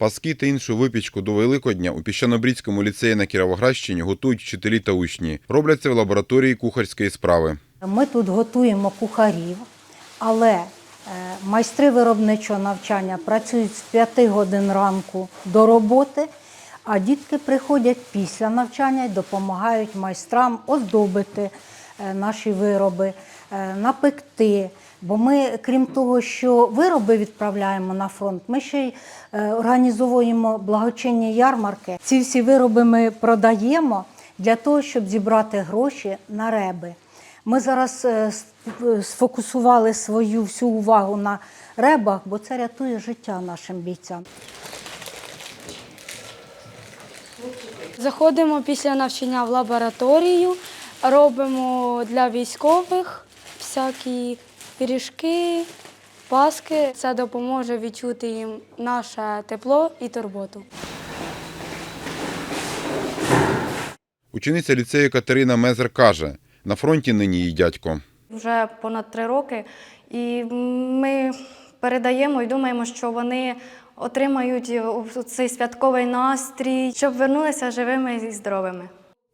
Паски та іншу випічку до Великодня у Піщанобрідському ліцеї на Кіровоградщині готують вчителі та учні. Роблять це в лабораторії кухарської справи. Ми тут готуємо кухарів, але е, майстри виробничого навчання працюють з 5 годин ранку до роботи, а дітки приходять після навчання і допомагають майстрам оздобити наші вироби, е, напекти. Бо ми, крім того, що вироби відправляємо на фронт, ми ще й е, організовуємо благочинні ярмарки. Ці всі вироби ми продаємо для того, щоб зібрати гроші на реби. Ми зараз е, е, сфокусували свою всю увагу на ребах, бо це рятує життя нашим бійцям. Заходимо після навчання в лабораторію, робимо для військових всякі пиріжки, паски. Це допоможе відчути їм наше тепло і турботу. Учениця ліцею Катерина Мезер каже, на фронті нині її дядько. вже понад три роки, і ми передаємо і думаємо, що вони отримають цей святковий настрій, щоб вернулися живими і здоровими.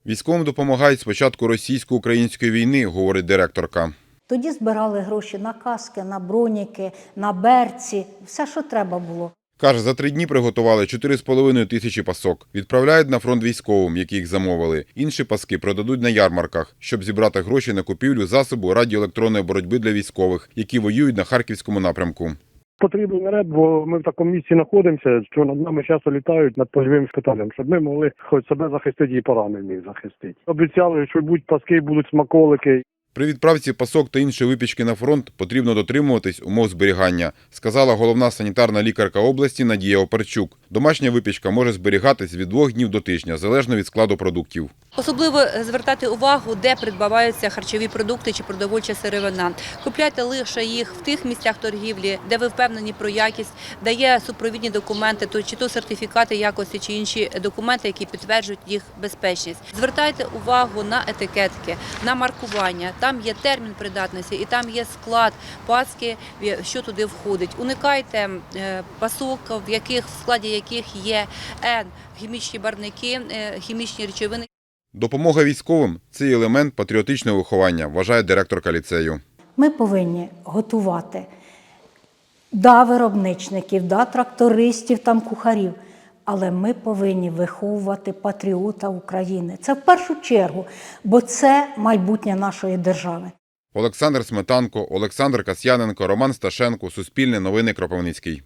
Військовим допомагають спочатку російсько-української війни, говорить директорка. Тоді збирали гроші на каски, на броніки, на берці, все, що треба було. Каже, за три дні приготували 4,5 тисячі пасок. Відправляють на фронт військовим, які їх замовили. Інші паски продадуть на ярмарках, щоб зібрати гроші на купівлю засобу радіоелектронної боротьби для військових, які воюють на харківському напрямку. Потрібен наряд, бо ми в такому місці знаходимося, що над нами часто літають над польовим шпиталем, щоб ми могли хоч себе захистити і поранених захистити. Обіцяли, що будуть паски, будуть смаколики. При відправці пасок та іншої випічки на фронт потрібно дотримуватись умов зберігання, сказала головна санітарна лікарка області Надія Оперчук. Домашня випічка може зберігатись від двох днів до тижня, залежно від складу продуктів. Особливо звертати увагу, де придбаваються харчові продукти чи продовольча сировина. Купляйте лише їх в тих місцях торгівлі, де ви впевнені про якість, де є супровідні документи, то чи то сертифікати якості, чи інші документи, які підтверджують їх безпечність. Звертайте увагу на етикетки, на маркування. Там є термін придатності і там є склад паски, що туди входить. Уникайте е, пасок, в яких в складі яких є Н, хімічні барники, е, хімічні речовини. Допомога військовим це елемент патріотичного виховання, вважає директорка ліцею. Ми повинні готувати да, виробничників, да, трактористів, там, кухарів. Але ми повинні виховувати патріота України. Це в першу чергу, бо це майбутнє нашої держави. Олександр Сметанко, Олександр Касьяненко, Роман Сташенко, Суспільне новини Кропивницький.